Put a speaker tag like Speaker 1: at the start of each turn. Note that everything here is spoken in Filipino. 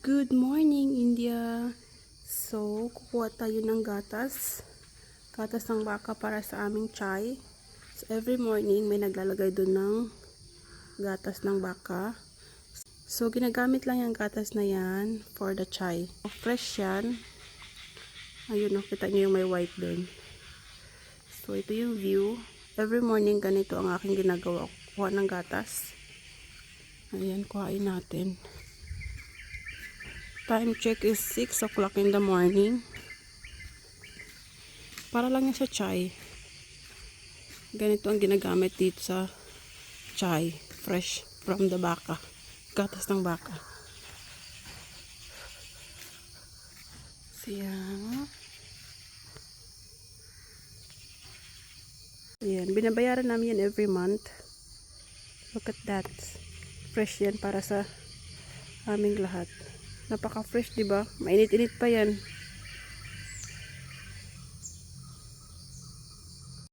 Speaker 1: Good morning, India! So, kukuha tayo ng gatas. Gatas ng baka para sa aming chai. So, every morning, may naglalagay doon ng gatas ng baka. So, ginagamit lang yung gatas na yan for the chai. Fresh yan. Ayun, oh, kita niyo yung may white doon. So, ito yung view. Every morning, ganito ang aking ginagawa. Kuha ng gatas. Ayan, kuhain natin. Time check is 6 o'clock in the morning. Para lang yan sa chai. Ganito ang ginagamit dito sa chai. Fresh from the baka. Gatas ng baka. Siya. Ayan. Binabayaran namin yan every month. Look at that. Fresh yan para sa aming lahat. Napaka-fresh, 'di ba? Mainit-init pa 'yan.